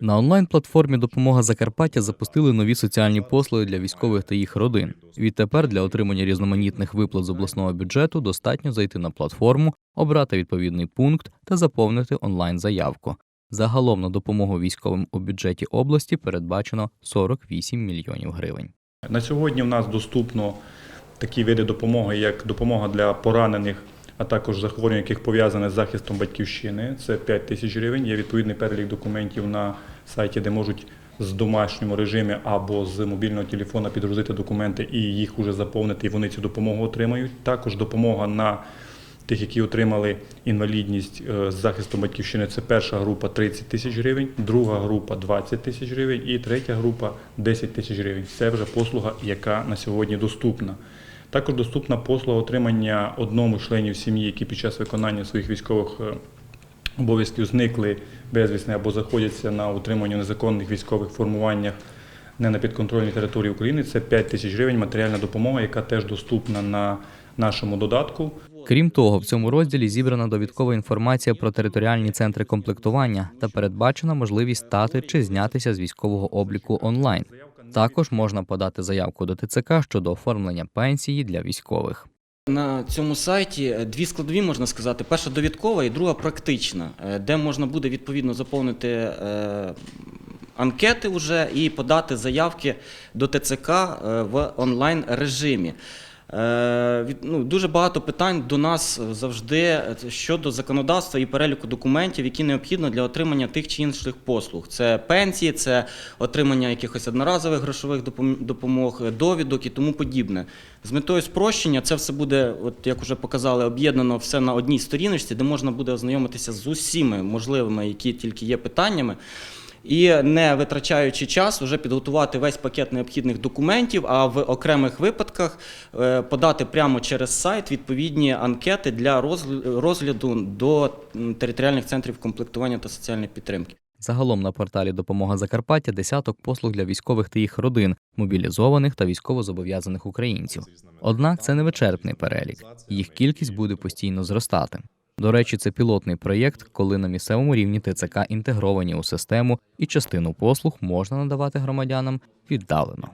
На онлайн-платформі Допомога Закарпаття запустили нові соціальні послуги для військових та їх родин. Відтепер для отримання різноманітних виплат з обласного бюджету достатньо зайти на платформу, обрати відповідний пункт та заповнити онлайн-заявку. Загалом на допомогу військовим у бюджеті області передбачено 48 мільйонів гривень. На сьогодні в нас доступно такі види допомоги, як допомога для поранених, а також захворювань, яких пов'язане з захистом батьківщини. Це 5 тисяч гривень. Є відповідний перелік документів на сайті, де можуть з домашньому режимі або з мобільного телефона підгрузити документи і їх уже заповнити, і вони цю допомогу отримають. Також допомога на тих, які отримали інвалідність е, з захистом батьківщини, це перша група 30 тисяч гривень, друга група 20 тисяч гривень і третя група 10 тисяч гривень. Це вже послуга, яка на сьогодні доступна. Також доступна послуга отримання одному членів сім'ї, які під час виконання своїх військових е, обов'язків зникли безвісне або знаходяться на утриманні незаконних військових формуваннях не на підконтрольній території України. Це 5 тисяч гривень матеріальна допомога, яка теж доступна на нашому додатку. Крім того, в цьому розділі зібрана довідкова інформація про територіальні центри комплектування та передбачена можливість стати чи знятися з військового обліку онлайн. Також можна подати заявку до ТЦК щодо оформлення пенсії для військових. На цьому сайті е, дві складові можна сказати: перша довідкова і друга практична, е, де можна буде відповідно заповнити е, анкети вже і подати заявки до ТЦК в онлайн режимі. Е, ну, дуже багато питань до нас завжди е, щодо законодавства і переліку документів, які необхідно для отримання тих чи інших послуг. Це пенсії, це отримання якихось одноразових грошових допом- допомог, е, довідок і тому подібне. З метою спрощення це все буде, от як вже показали, об'єднано все на одній сторіночці, де можна буде ознайомитися з усіми можливими, які тільки є питаннями. І не витрачаючи час, вже підготувати весь пакет необхідних документів, а в окремих випадках е, подати прямо через сайт відповідні анкети для розгляду до територіальних центрів комплектування та соціальної підтримки. Загалом на порталі Допомога Закарпаття десяток послуг для військових та їх родин, мобілізованих та військовозобов'язаних українців. Однак це не вичерпний перелік. Їх кількість буде постійно зростати. До речі, це пілотний проєкт, коли на місцевому рівні ТЦК інтегровані у систему, і частину послуг можна надавати громадянам віддалено.